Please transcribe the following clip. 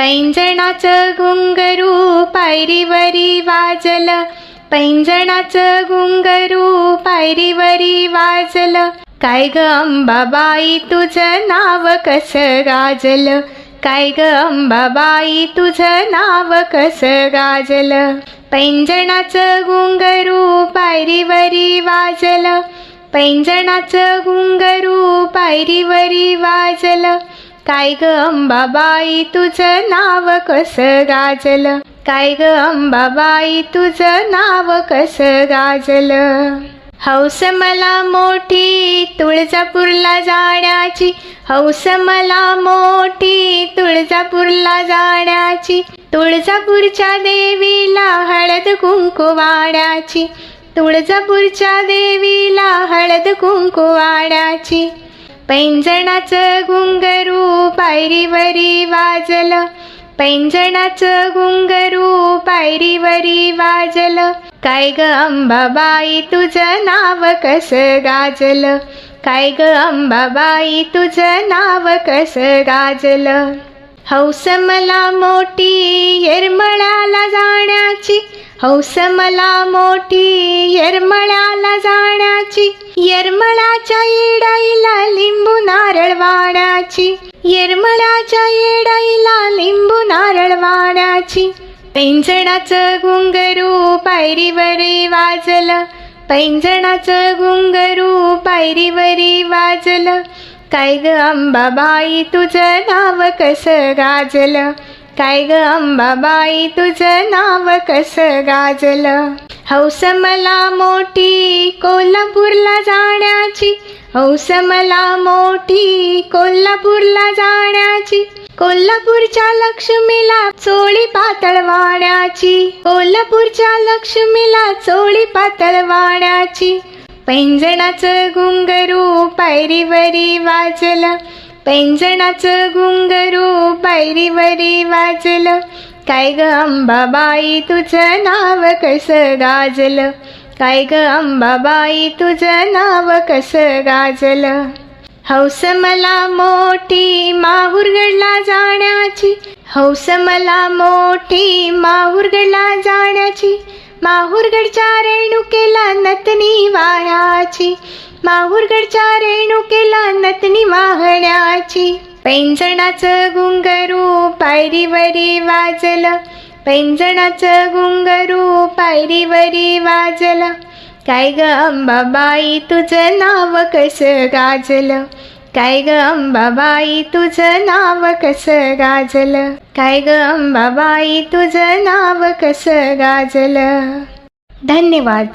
पैंजणाचं घुंगरू पायरीवरी वाजल. पैंजणाचं घुंगरू पायरीवरी वाजल. काय ग अंबाबाई तुझं नाव कसं गाजल? काय ग अंबाबाई तुझं नाव कसं गाजल? पैंजणाचं घुंगरू पायरीवरी वाजल. पैंजणाचं घुंगरू पायरीवरी वाजल. काय ग अंबाबाई तुझं नाव कसं गाजलं? काय ग अंबाबाई तुझं नाव कसं गाजलं? हौस मला मोठी तुळजापूरला जाण्याची. हौस मला मोठी तुळजापूरला जाण्याची. तुळजापूरच्या देवीला हळद कुंकुवाण्याची तुळजापूरच्या देवीला हळद कुंकुवाण्याची पैंजणाचं घुंगरू पायरीवरी वाजलं. पैंजणाचं घुंगरू पायरीवरी वाजलं. काय ग अंबाबाई तुझं नाव कसं गाजलं? काय ग अंबाबाई तुझं नाव कसं गाजलं? हौस मला मोठी येरमळाला जाण्याची हौस मला मोठी येरमळ्याला जाण्याची. येरमळाच्या येडाईला लिंबू नारळ वाण्याची येरमळाच्या येडाईला लिंबू नारळ वाण्याची पैंजणाचं घुंगरू पायरीवरी वाजलं. पैंजणाचं घुंगरू पायरीवरी वाजलं. काय ग अंबाबाई तुझं नाव कसं गाजलं? काय ग अंबाबाई? तुझं नाव कसं गाजलं? हौस मला मोठी कोल्हापूरला जाण्याची. हौस मला मोठी कोल्हापूरला जाण्याची. कोल्हापूरच्या लक्ष्मीला चोळी पातळवाण्याची. कोल्हापूरच्या लक्ष्मीला चोळी पातळवाण्याची. पैंजणाचं घुंगरू पायरीवरी वाजलं. पैंजणाचं घुंगरू पायरीवरी वाजलं. काय ग अंबाबाई तुझं नाव कसं गाजलं? काय ग अंबाबाई तुझं नाव कसं गाजलं? हौस मला मोठी माहुरगडला जाण्याची हौस मला मोठी माहुरगडला जाण्याची माहुरगडच्या रेणुकेला नतनी वायाची माहुरगडच्या रेणुकेला नतनी वाहण्याची. पैंजणाचं घुंगरू पायरीवरी वाजलं. पैंजणाचं घुंगरू पायरीवरी वाजलं. काय ग अंबाबाई तुझं नाव कसं गाजलं? काय ग अंबाबाई तुझं नाव कसं गाजलं? काय ग अंबाबाई तुझं नाव कसं गाजलं? धन्यवाद.